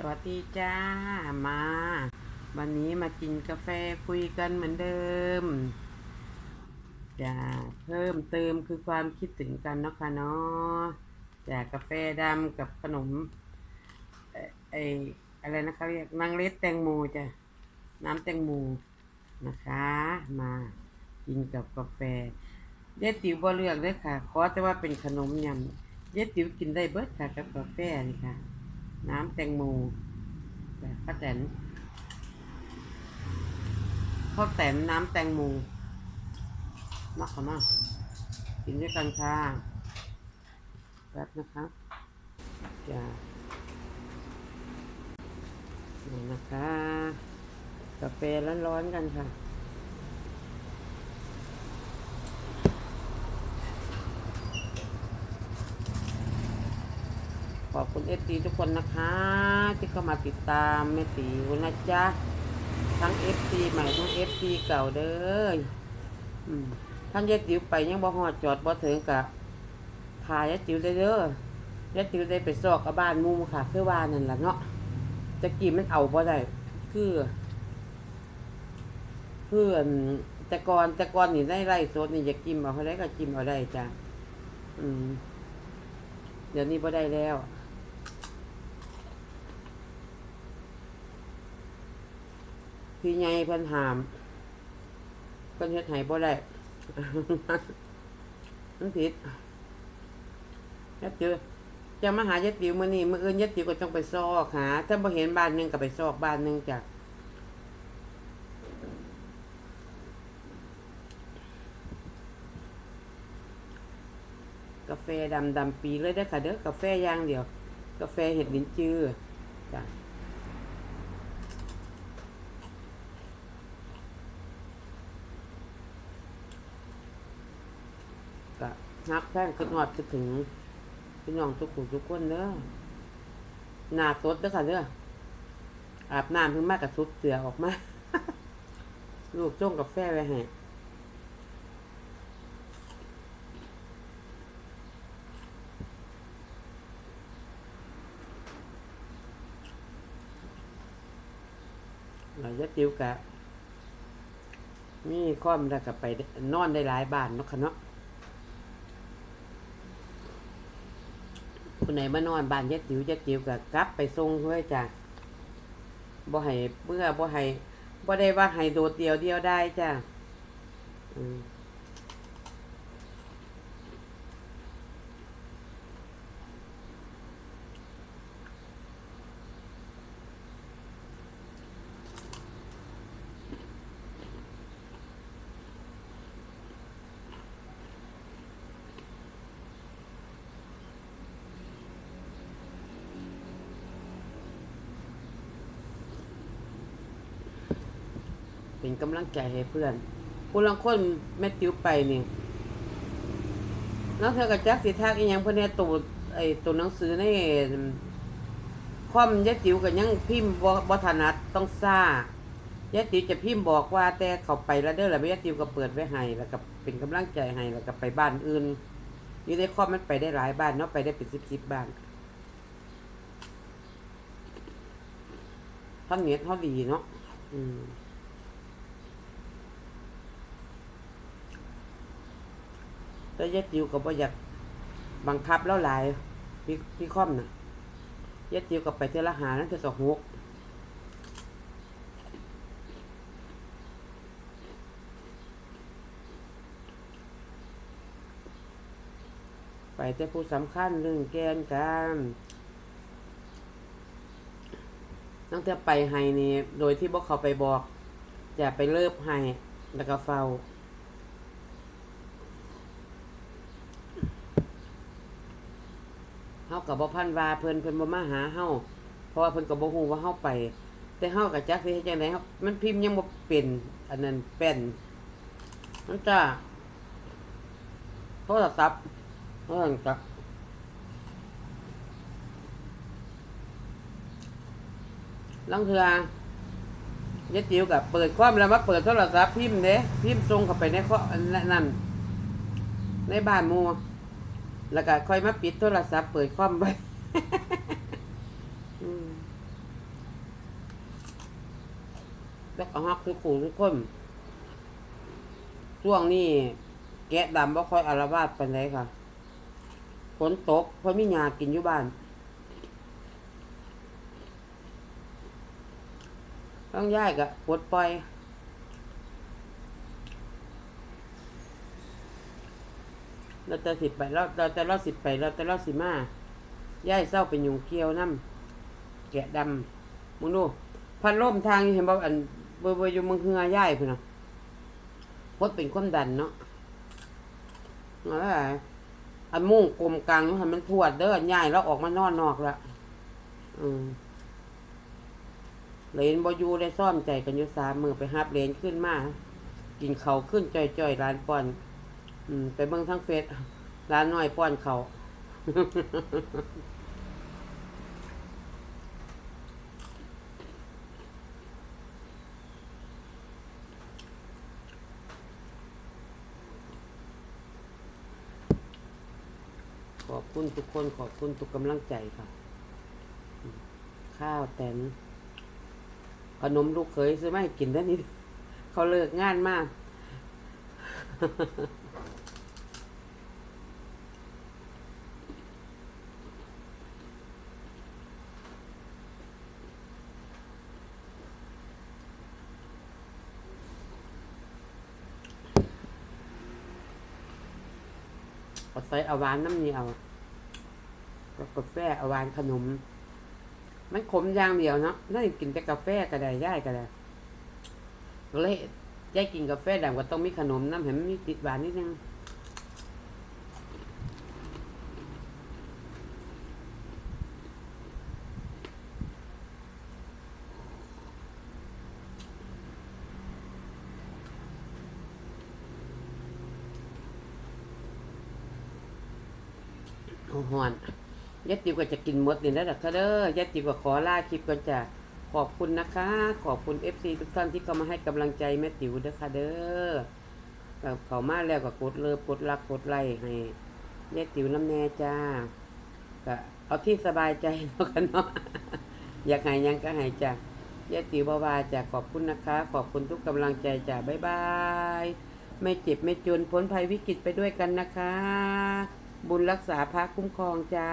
สวัสดีจ้ามา วันนี้มากินกาแฟคุยกันเหมือนเดิมจะเพิ่มเติมคือความคิดถึงกันเนาะค่ะเนาะจากกาแฟดำกับขนมเอ่อไออะไรนะคะเรียกนางเล็ดแตงโมจ้ะน้ำแตงโมนะคะ มากินกับกาแฟเย็ดติ๋วบ่เลือกเลยค่ะขอแต่ว่าเป็นขนมยำเย็ดติ๋วกินได้เบิดค่ะกับกาแฟนี่ค่ะ น้ำแตงโมแบบป้าแตนข้าวแตนน้ำแตงโมมากขมากกินด้วยกันค่ะแป๊บนะคะจะนี่นะคะกาแฟร้อนๆกันค่ะ อบคุณเอฟซีทุกคนนะคะ ที่เข้ามาติดตามแม่ตีนะจ๊ะ ทั้งเอฟซีใหม่ทั้งเอฟซีเก่าเด้อท่านยายติ๋วไปยังบ่ฮอดจอดบ่ถึงกะพายายติ๋วได้เด้อยายติ๋วได้ไปซอกกับบ้านมู่ค่ะคือว่านั่นล่ะเนาะจะกินมันเอาบ่ได้คือเพื่อนแต่ก่อนแต่ก่อนนี่ได้ไร่สดนี่อยากกินเอาเขาได้ก็กินเอาได้จ้ะอืมเดี๋ยวนี้บ่ได้แล้ว พี่ใหญ่เพิ่นหามเพิ่นเฮ็ดให้บ่ได้มันผิดยัดติวจะมาหายัดติวมื้อนี้มื้ออื่นยัดติวก็ต้องไปซอกหาถ้าบ่เห็นบ้านหนึงก็ไปซอกบ้านหนึงจ้ะกาแฟดำดำปีเลยเด้ค่ะเด้อกาแฟอย่างเดียว กาแฟเห็ดลิ้นจือจ้ะ ก็ นักแพงขึ้นหอดคิดถึงพี่น้องทุกคนทุกคนเด้อหนาสดเด้อค่ะเด้ออาบน้ำเพิ่งมากกับสุดเสือออกมาลูกจ้งกาแฟไว้ให้เราจะติวกะมีข้อมแล้วก็ไปนอนได้หลายบ้านเนาะค่ะเนาะ คนไหนมานอนบ้านยัดจิ๋วยัดจิ๋วกับกลับไปส่งเพื่อจ้ะบ่ให้เพื่อบ่ให้บ่ได้ว่าให้โดดเดียวเดียวได้จ้ะอืม เป็นกำลังใจให้เพื่อนผู้ลังคนแม่ติ๋วไปนี่แล้วเธอกับจักสิทักอีหยังเพิ่นเนี่ยตัวไอ้ตัวหนังสือในคอมยะติ๋วก็ยังพิมพ์บ่บ่ถนัดต้องซ่ายะติ๋วจะพิมพ์บอกว่าแต่เขาไปแล้วเด้อแล้วยะติ๋วก็เปิดไว้ให้แล้วก็เป็นกำลังใจให้แล้วก็ไปบ้านอื่นอยู่ในคอมมันไปได้หลายบ้านเนาะไปได้เป็น10ๆบ้านท่านเน็ตเฮาดีเนาะอืม แล้วยายติวก็บ่อยากบังคับแล้วหลายพี่พี่ค่อมน่ะยายติวก็ไปเทอละหานั่นเทอสองหกไปแต่ผู้สำคัญเรื่องแกนกันตั้งแต่ไปให้นี่โดยที่บ่เขาไปบอก จะไปเลิบให้แล้วก็เฝ้า เฮากับบ่พันวาเพิ่นเพิ่นบ่มาหาเฮาเพราะว่าเพิ่นก็บ่ฮู้ว่าเฮาไป แต่เฮาก็จักสิเฮ็ดจังไดเฮามันพิมพ์ยังบ่เป็น อันนั้นเป็นมันจะโทรศัพท์เอิ้นก็ลังเทือยายติ๋วก็เปิดความแล้วมาเปิดโทรศัพท์พิมพ์เด้พิมพ์ส่งเข้าไปในข้ออันนั้นในบ้านมู่ แล้วก็ค่อยมาปิดโทรศัพท์เปิดคอมไว้แล้วก็ฮักคือขู่ทุกคน ช่วงนี้แกะดำบ่ค่อยอารวาสไปไหนค่ะฝนตกเพราะมีหยากินอยู่บ้านต้องย้ายกับปวดปล่อย เราจะสิบไปเราเราจะเล่าสิบไปเราจะเล่าสิมาย่ายเศร้าเป็นยุงเกี้ยวน้ำแกะดำมึงดูพัดลมทางนี่เห็นบอกอันเบอร์เบอร์อยู่มึงคือย่ายพุ่นนะพดเป็นความดันเนาะอะไรอันมุ่งกลมกลางนี่มันทวดเด้อย่ายแล้วออกมานอนนอกละอืมเลนบอยู่ได้ซ่อมใจกันอยู่สามมือไปฮับเลนขึ้นมา กินเขาขึ้นจ่อยๆร้านปอน อืมไปเบิ่งทั้งเฟซร้านน้อยป้อนเขาขอบคุณทุกคนขอบคุณทุกกำลังใจค่ะ ข้าวแตนขนมลูกเคยซื้อมาให้กินได้นิดเขาเลิกงานมาก เอาใส่อาวานน้ำเหนียวกับกาแฟอาวานขนม มันขมอย่างเดียวเนาะน่าจะกินแต่กาแฟก็ได้ย่ายก็ได้ก็เลยย่ายกินกาแฟดำก็ต้องมีขนมน้ำเห็นมีติดหวานนิดนึง หอนยายติ๋วก็จะกินหมดนี่แล้วล่ะค่ะเด้อยายติ๋วก็ขอลาคลิปก่อนจ้ะขอบคุณนะคะ ขอบคุณ FC ทุกท่านที่เข้ามาให้กำลังใจแม่ติ๋วเด้อค่ะเด้อก็เขามาแล้วก็กดเลิฟกดรักกดไลค์ให้ยายติ๋วน้ำแน่จ้าก็เอาที่สบายใจแล้วกันเนาะอยากให้หยังก็ให้จ้ะยายติ๋วบาวาจ้ะขอบคุณนะคะ ขอบคุณทุกกำลังใจจ้ะบ๊ายบาย ไม่เจ็บไม่จนพ้นภัยวิกฤตไปด้วยกันนะคะ บุญรักษาพระคุ้มครองจ้า